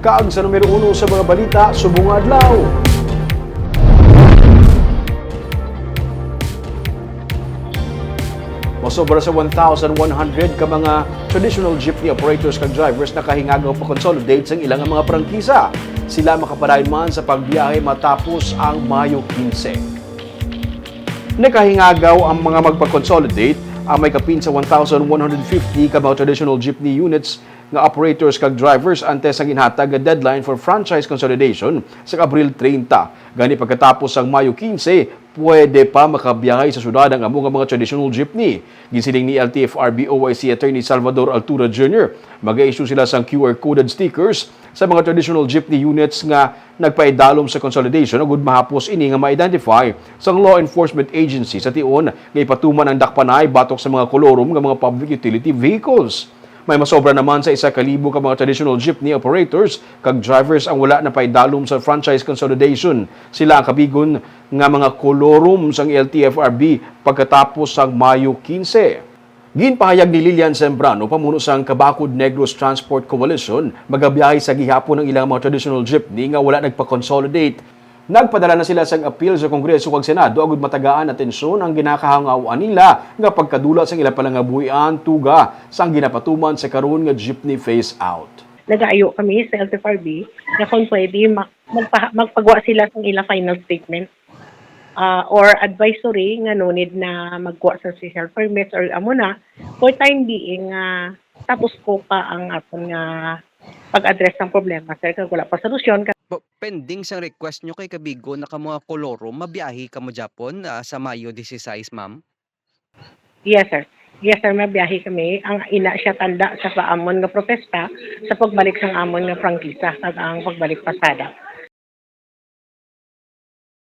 Kaag sa numero uno sa mga balita, subong adlaw. Masobra sa 1,100 ka mga traditional jeepney operators kag drivers na kahingagaw pa consolidate sa ilang mga prangkisa. Sila makapadayon man sa pagbiyahe matapos ang Mayo 15. Nakahingagaw ang mga magpa-consolidate ang may kapin sa 1,150 ka mga traditional jeepney units nga operators kag drivers antes ang ginhatag nga deadline for franchise consolidation sa Abril 30. Gani pagkatapos ang Mayo 15, pwede pa makabiyahe sa syudad ang amo nga mga traditional jeepney. Gisiling ni LTFRB OIC Attorney Salvador Altura Jr. Mag-issue sila sang QR-coded stickers sa mga traditional jeepney units nga nagpaidalom sa consolidation ug mahapos ini nga ma-identify sa law enforcement agency sa tion nga ipatuman ang dakpanay batok sa mga kolorom nga mga public utility vehicles. May masobra naman sa isa kalibo ka mga traditional jeepney operators kag drivers ang wala na paidalom sa franchise consolidation. Sila ang kabigon nga mga kolorum sang LTFRB pagkatapos sang Mayo 15. Ginpahayag ni Lilian Sembrano, pamuno sang Kabakod Negros Transport Coalition, magabiyahe sa gihapon ng ilang mga traditional jeepney nga wala nagpa-consolidate. Nagpadala na sila sang appeal sa Kongreso kag Senado agud matagaan atensyon ang ginakahangawan nila nga pagkadulat sang ila palangabuhian tuga sang ginapatuman sa karon nga jeepney phase out. nag-aayo kami sa LTFRB na kung pwede mag, magpa, magpagawa sila ng ilang final statement. Ah, or advisory nga no na magkuha sa social permits or amo na. For time being nga tapos ko pa ang aton nga pag-address ng problema sir kag wala pa solusyon Po- pending sa request nyo kay Kabigo na ka mga koloro, mabiyahe ka mo Japon ah, sa Mayo 16, ma'am? yes sir. Yes sir mabiyahe kami. Ang ina siya tanda sa paamon nga protesta sa pagbalik sang amon nga prangkisa kag ang pagbalik pasada